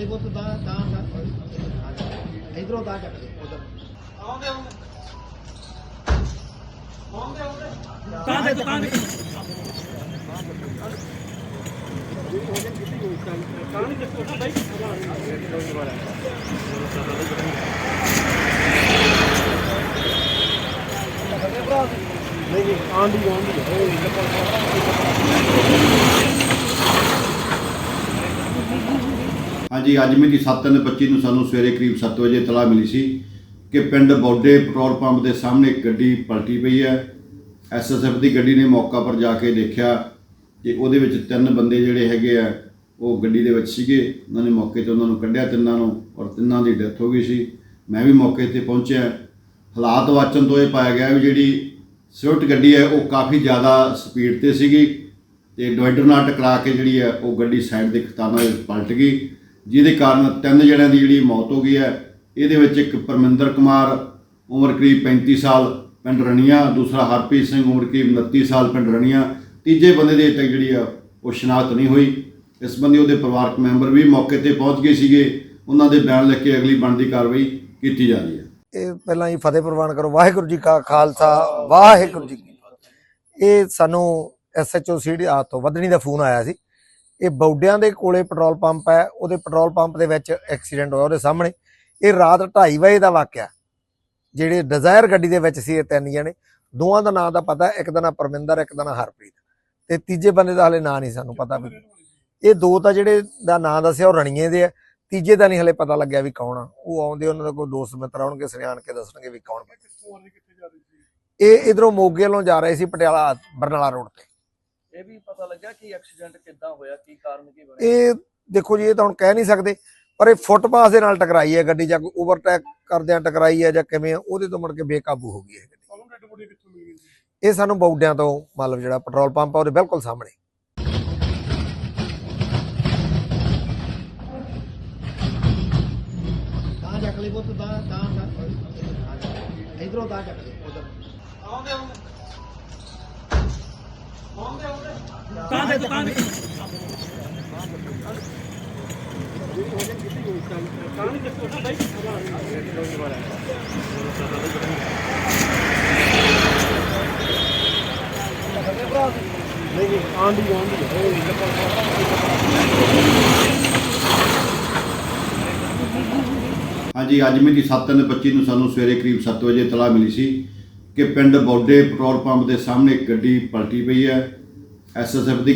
ਲਈ ਪੁੱਤ ਦਾ ਤਾਂ ਇਧਰੋਂ ਤਾਂ ਚੱਕ ਲਈ ਉਧਰ ਆਉਂਦੇ ਆਉਂਦੇ ਆਉਂਦੇ ਆਉਂਦੇ ਕਾਂ ਦੇ ਦੁਕਾਨ ਦੇ ਨਹੀਂ ਆਂਦੀ ਆਂਦੀ ਹਾਂਜੀ, ਅੱਜ ਮਿਤੀ 7/25 ਨੂੰ ਸਾਨੂੰ ਸਵੇਰੇ ਕਰੀਬ 7 ਵਜੇ ਤਲਾ ਮਿਲੀ ਸੀ ਕਿ ਪਿੰਡ ਬੌਡੇ ਪੈਟਰੋਲ ਪੰਪ ਦੇ ਸਾਹਮਣੇ ਗੱਡੀ ਪਲਟੀ ਪਈ ਹੈ। ਐਸਐਸਐਫ ਦੀ ਗੱਡੀ ਨੇ ਮੌਕਾ ਪਰ ਜਾ ਕੇ ਦੇਖਿਆ ਕਿ ਉਹਦੇ ਵਿੱਚ ਤਿੰਨ ਬੰਦੇ ਜਿਹੜੇ ਹੈਗੇ ਆ, ਉਹ ਗੱਡੀ ਦੇ ਵਿੱਚ ਸੀਗੇ। ਉਹਨਾਂ ਨੇ ਮੌਕੇ ਤੇ ਉਹਨਾਂ ਨੂੰ ਕੱਢਿਆ ਤਿੰਨਾਂ ਨੂੰ ਔਰ ਤਿੰਨਾਂ ਦੀ ਡੈਥ ਹੋ ਗਈ ਸੀ। ਮੈਂ ਵੀ ਮੌਕੇ ਤੇ ਪਹੁੰਚਿਆ। ਹਾਲਾਤ ਵਾਚਨ ਤੋਂ ਇਹ ਪਾਇਆ ਗਿਆ ਵੀ ਜਿਹੜੀ ਸਵਿਫਟ ਗੱਡੀ ਹੈ, ਉਹ ਕਾਫੀ ਜ਼ਿਆਦਾ ਸਪੀਡ ਤੇ ਸੀਗੀ ਤੇ ਡਿਵਾਈਡਰ ਨਾਲ ਟਕਰਾ ਕੇ ਜਿਹੜੀ ਹੈ, ਉਹ ਗੱਡੀ ਸਾਈਡ ਦੇ ਖਤਾਨਾਂ ਵਿੱਚ ਪਲਟ ਗਈ। ਜਿਹਦੇ ਕਾਰਨ ਤਿੰਨ ਜਣਿਆਂ ਦੀ ਜਿਹੜੀ ਮੌਤ ਹੋ ਗਈ ਹੈ। ਇਹਦੇ ਵਿੱਚ ਇੱਕ ਪਰਮਿੰਦਰ ਕੁਮਾਰ, ਉਮਰ ਕਰੀਬ 35 ਸਾਲ, ਪਿੰਡ ਰਣੀਆਂ। ਦੂਸਰਾ ਹਰਪ੍ਰੀਤ ਸਿੰਘ, ਉਮਰ ਕਰੀਬ 29 ਸਾਲ, ਪਿੰਡ ਰਣੀਆਂ। ਤੀਜੇ ਬੰਦੇ ਦੀ ਅਜੇ ਤੱਕ ਜਿਹੜੀ ਆ, ਉਹ ਸ਼ਨਾਖਤ ਨਹੀਂ ਹੋਈ। ਇਸ ਬੰਦੇ ਉਹਦੇ ਪਰਿਵਾਰਕ ਮੈਂਬਰ ਵੀ ਮੌਕੇ ਤੇ ਪਹੁੰਚ ਗਏ ਸੀਗੇ। ਉਹਨਾਂ ਦੇ ਬਿਆਨ ਲੈ ਕੇ ਅਗਲੀ ਬਣਦੀ ਕਾਰਵਾਈ ਕੀਤੀ ਜਾ ਰਹੀ ਹੈ। ਇਹ ਪਹਿਲਾਂ ਹੀ ਫਤਿਹ ਪ੍ਰਵਾਨ ਕਰੋ। ਵਾਹਿਗੁਰੂ ਜੀ ਕਾ ਖਾਲਸਾ, ਵਾਹਿਗੁਰੂ ਜੀ ਕੀ ਇਹ ਸਾਨੂੰ ਐਸਐਚਓ ਸੀਡੀ ਆ ਤੋਂ ਵਧਣੀ ਦਾ ਫੋਨ ਆਇਆ ਸੀ। ਇਹ ਬੌਡਿਆਂ ਦੇ ਕੋਲੇ ਪੈਟਰੋਲ ਪੰਪ ਹੈ ਉਹਦੇ ਪੈਟਰੋਲ ਪੰਪ ਦੇ ਵਿੱਚ ਐਕਸੀਡੈਂਟ ਹੋਇਆ ਉਹਦੇ ਸਾਹਮਣੇ। ਇਹ ਰਾਤ 2:30 ਵਜੇ ਦਾ ਵਾਕਿਆ। ਜਿਹੜੇ ਡਿਜ਼ਾਇਰ ਗੱਡੀ ਦੇ ਵਿੱਚ ਸੀ ਇਹ ਤਿੰਨ ਜਣੇ ਦੋਵਾਂ ਦਾ ਨਾਮ ਦਾ ਪਤਾ ਇੱਕ ਦਾ ਨਾਮ ਪਰਮਿੰਦਰ ਇੱਕ ਦਾ ਨਾਮ ਹਰਪ੍ਰੀਤ। ਤੇ ਤੀਜੇ ਬੰਦੇ ਦਾ ਹਲੇ ਨਾਂ ਨਹੀਂ ਸਾਨੂੰ ਪਤਾ ਵੀ। ਇਹ ਦੋ ਤਾਂ ਜਿਹੜੇ ਦਾ ਨਾਂ ਦੱਸਿਆ ਉਹ ਰਣੀਏ ਦੇ ਆ ਤੀਜੇ ਦਾ ਨਹੀਂ ਹਲੇ ਪਤਾ ਲੱਗਿਆ ਵੀ ਕੌਣ ਆ। ਉਹ ਆਉਂਦੇ ਉਹਨਾਂ ਦਾ ਕੋਈ ਦੋਸਤ ਮਿੱਤਰ ਆਉਣਗੇ ਸਿਆਣ ਕੇ ਦੱਸਣਗੇ ਵੀ ਕੌਣ। ਇਹ ਇਧਰੋਂ ਮੋਗੇ ਵੱਲੋਂ ਜਾ ਰਹੇ ਸੀ ਪਟਿਆਲਾ ਬਰਨਾਲਾ ਰੋਡ ਤੇ। ਇਹ ਵੀ ਪਤਾ ਲੱਗਿਆ ਕਿ ਐਕਸੀਡੈਂਟ ਕਿੱਦਾਂ ਹੋਇਆ ਕੀ ਕਾਰਨ ਕੀ ਬਣਿਆ? ਇਹ ਦੇਖੋ ਜੀ ਇਹ ਤਾਂ ਹੁਣ ਕਹਿ ਨਹੀਂ ਸਕਦੇ ਪਰ ਇਹ ਫੁੱਟਪਾਥ ਦੇ ਨਾਲ ਟਕਰਾਈ ਹੈ ਗੱਡੀ ਜਾਂ ਕੋਈ ਓਵਰਟੇਕ ਕਰਦਿਆਂ ਟਕਰਾਈ ਹੈ ਜਾਂ ਕਿਵੇਂ ਆ, ਉਹਦੇ ਤੋਂ ਮੁੜ ਕੇ ਬੇਕਾਬੂ ਹੋ ਗਈ ਹੈ ਗੱਡੀ। ਇਹ ਸਾਨੂੰ ਬੌਡਿਆਂ ਤੋਂ ਮਤਲਬ ਜਿਹੜਾ ਪੈਟਰੋਲ ਪੰਪ ਆ ਉਹਦੇ ਬਿਲਕੁਲ ਸਾਹਮਣੇ। ਤਾਂ ਚੱਕ ਲਈ ਪੁੱਤ ਤਾਂ ਤਾਂ ਇਧਰੋਂ ਤਾਂ ਚੱਕ ਲਈ ਉਧਰ। ਆਉਂਦੇ। ਦੇ ਦੁਕਾਨ ਨਹੀਂ ਆਂਦੀ ਆਂਦੀ ਹਾਂਜੀ, ਅੱਜ ਮਿਤੀ 7/25 ਨੂੰ ਸਾਨੂੰ ਸਵੇਰੇ ਕਰੀਬ 7 ਵਜੇ ਤਲਾਹ ਮਿਲੀ ਸੀ ਕਿ ਪਿੰਡ ਬੌਡੇ ਪੈਟਰੋਲ ਪੰਪ ਦੇ ਸਾਹਮਣੇ ਇੱਕ ਗੱਡੀ ਪਲਟੀ ਪਈ ਹੈ। ਐਸਐਸਐਫ ਦੀ